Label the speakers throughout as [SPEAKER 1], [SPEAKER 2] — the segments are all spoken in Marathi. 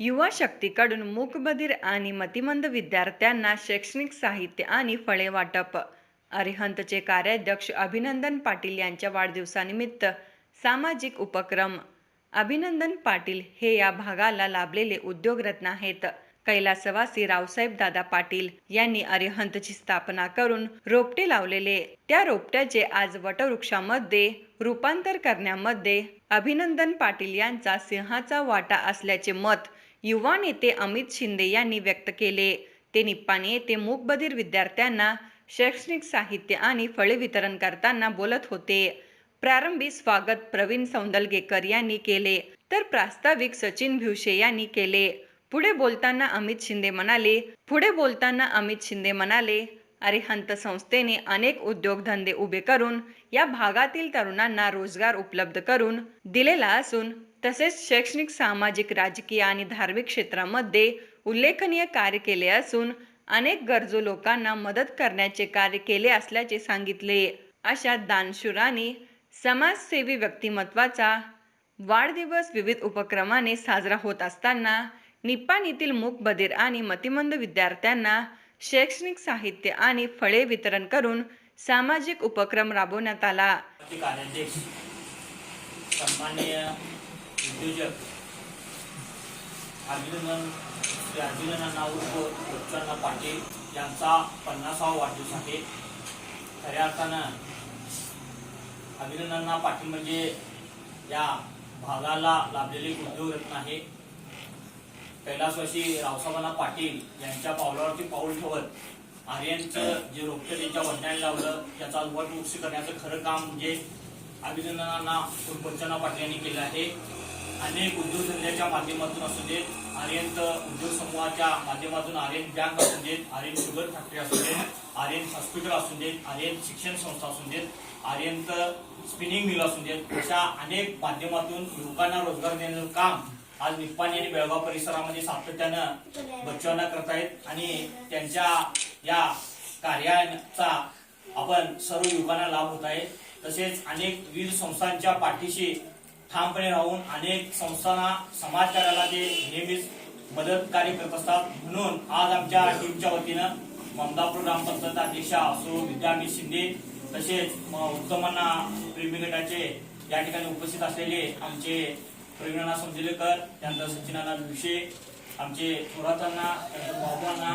[SPEAKER 1] युवा शक्तीकडून मूकबधीर आणि मतिमंद विद्यार्थ्यांना शैक्षणिक साहित्य आणि फळे वाटप. अरिहंतचे कार्याध्यक्ष अभिनंदन पाटील यांच्या वाढदिवसानिमित्त सामाजिक उपक्रम. अभिनंदन पाटील हे या भागाला लाभलेले उद्योगरत्न आहेत. कैलासवासी रावसाहेब दादा पाटील यांनी अरिहंतची स्थापना करून रोपटे लावलेले. त्या रोपट्याचे आज वटवृक्षामध्ये रूपांतर करण्यामध्ये अभिनंदन पाटील यांचा सिंहाचा वाटा असल्याचे मत युवा नेते अमित शिंदे यांनी व्यक्त केले. ते निप्पाणी येथे मूकबधीर विद्यार्थ्यांना शैक्षणिक साहित्य आणि फळे वितरण करताना बोलत होते. प्रारंभी स्वागत प्रवीण सौंदलगेकर यांनी केले तर प्रास्ताविक सचिन भिवशे यांनी केले. पुढे बोलताना अमित शिंदे म्हणाले पुढे बोलताना अमित शिंदे म्हणाले अरिहंत संस्थेने अनेक उद्योगधंदे उभे करून या भागातील तरुणांना रोजगार उपलब्ध करून दिलेला असून तसेच शैक्षणिक सामाजिक राजकीय आणि धार्मिक क्षेत्रामध्ये उल्लेखनीय कार्य केले असून अनेक गरजू लोकांना मदत करण्याचे कार्य केले असल्याचे सांगितले. अशा दानशूर समाजसेवी व्यक्तिमत्वाचा वाढदिवस विविध उपक्रमाने साजरा होत असताना निप्पाणीतील मूकबधीर आणि मतिमंद विद्यार्थ्यांना शैक्षणिक साहित्य आणि फळे वितरण करून सामाजिक उपक्रम राबवण्यात आला.
[SPEAKER 2] कार्याध्यक्ष सन्माननीय उद्योजक अभिनंदन श्री अभिनंदन उर्फ उत्पन्न पाटील यांचा पन्नासावा वाढदिवस आहे. खऱ्या अर्थानं अभिनंदना पाटील म्हणजे या भागाला लाभलेले उद्योगरत्न आहे. कैलासवासी रावसाहेबांना पाटील यांच्या पावलावरती पाऊल ठेवत आर्यांचं जे रोपटं त्यांच्या वडिलांनी लावलं त्याचा वट वृक्ष करण्याचं खरं काम म्हणजे अभिनंदनांना पंचना पाटील यांनी केलं आहे. अनेक उद्योगधंद्याच्या माध्यमातून असू देत आर्यंत उद्योग समूहाच्या माध्यमातून आर्यन बँक असू देत आर्यन शुगर फॅक्टरी असू देत आर्यन हॉस्पिटल असू देत आर्यन शिक्षण संस्था असू देत आर्यंत स्पिनिंग मिल असू देत अशा अनेक माध्यमातून युवकांना रोजगार देण्याचं काम आज निप्पाणी आणि बेळगाव परिसरामध्ये सातत्यानं बच्चांना करतायत आणि त्यांच्या या कार्याचा आपण सर्व युवकांना लाभ होत आहे. तसेच अनेक विविध संस्थांच्या पाठीशी ठामपणे राहून अनेक संस्थांना समाजकार्याला ते नेहमीच मदत कार्य करत असतात. म्हणून आज आमच्या टीमच्या वतीनं ममदापूर ग्रामपंचायत अध्यक्षा असो विद्यामी शिंदे तसेच उत्तमांना प्रेमी गटाचे या ठिकाणी उपस्थित असलेले आमचे प्रवीणाना समजिलेकर त्यानंतर सचिनाना विषय आमचे थोरातांना बाबांना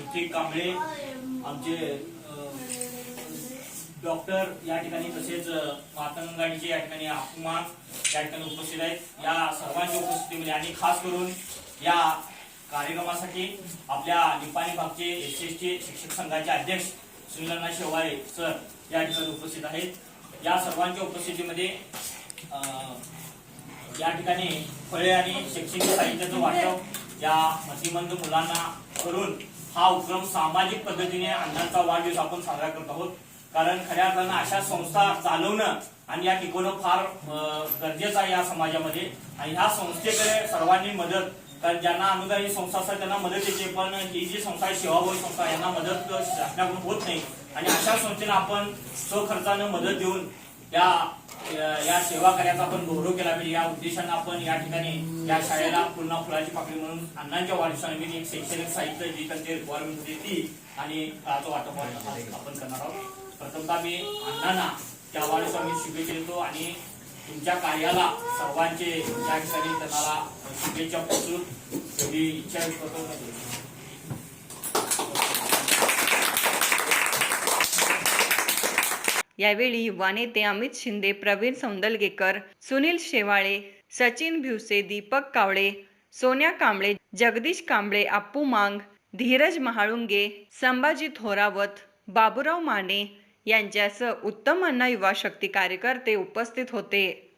[SPEAKER 2] ऋतिक कांबळे आमचे डॉक्टर या ठिकाणी तसेच मातंगाडीचे या ठिकाणी अपुमान या ठिकाणी उपस्थित आहेत. या सर्वांच्या उपस्थितीमध्ये आणि खास करून या कार्यक्रमासाठी आपल्या निपाणी भागचे एस एस टी शिक्षक संघाचे अध्यक्ष सुनीलना शेवाळे सर या ठिकाणी उपस्थित आहेत. या सर्वांच्या उपस्थितीमध्ये या ठिकाणी फळे आणि शैक्षणिक साहित्याचं वाटप या मतिमंद मुलांना करून हा उपक्रम सामाजिक पद्धतीने अण्णांचा वाढदिवस आपण साजरा करत आहोत. कारण खऱ्या अर्थानं अशा संस्था चालवणं आणि या टिकवणं फार गरजेचं आहे या समाजामध्ये. आणि ह्या संस्थेकडे सर्वांनी मदत कारण ज्यांना अनुदानी संस्था असतात त्यांना मदत येते पण ही जी संस्था आहे सेवाभावी संस्था यांना मदत शासनाकडून होत नाही. आणि अशा संस्थेला आपण स्वखर्चानं मदत देऊन या या सेवा कार्याचा आपण गौरव केला पाहिजे. या उद्देशानं आपण या ठिकाणी या शाळेला पुन्हा फुलाची पाकळी म्हणून अण्णांच्या वाढदिवसानिमित्त एक शैक्षणिक साहित्य जी त्यांची रिक्वायरमेंट होती ती आणि त्याचं वाटप आपण करणार आहोत. प्रथमतः मी अण्णांना त्या वाढदिवसानिमित्त शुभेच्छा देतो आणि तुमच्या कार्याला सर्वांचे त्या ठिकाणी त्यांना शुभेच्छा पोहोचून एवढी इच्छा व्यक्त करतो
[SPEAKER 1] यावेळी युवा नेते अमित शिंदे प्रवीण सौंदलगेकर सुनील शेवाळे सचिन भिवसे दीपक कावळे सोन्या कांबळे जगदीश कांबळे अप्पू मांग धीरज महाळुंगे संभाजी थोरावत बाबुराव माने यांच्यासह उत्तम अण्णा युवा शक्ती कार्यकर्ते उपस्थित होते.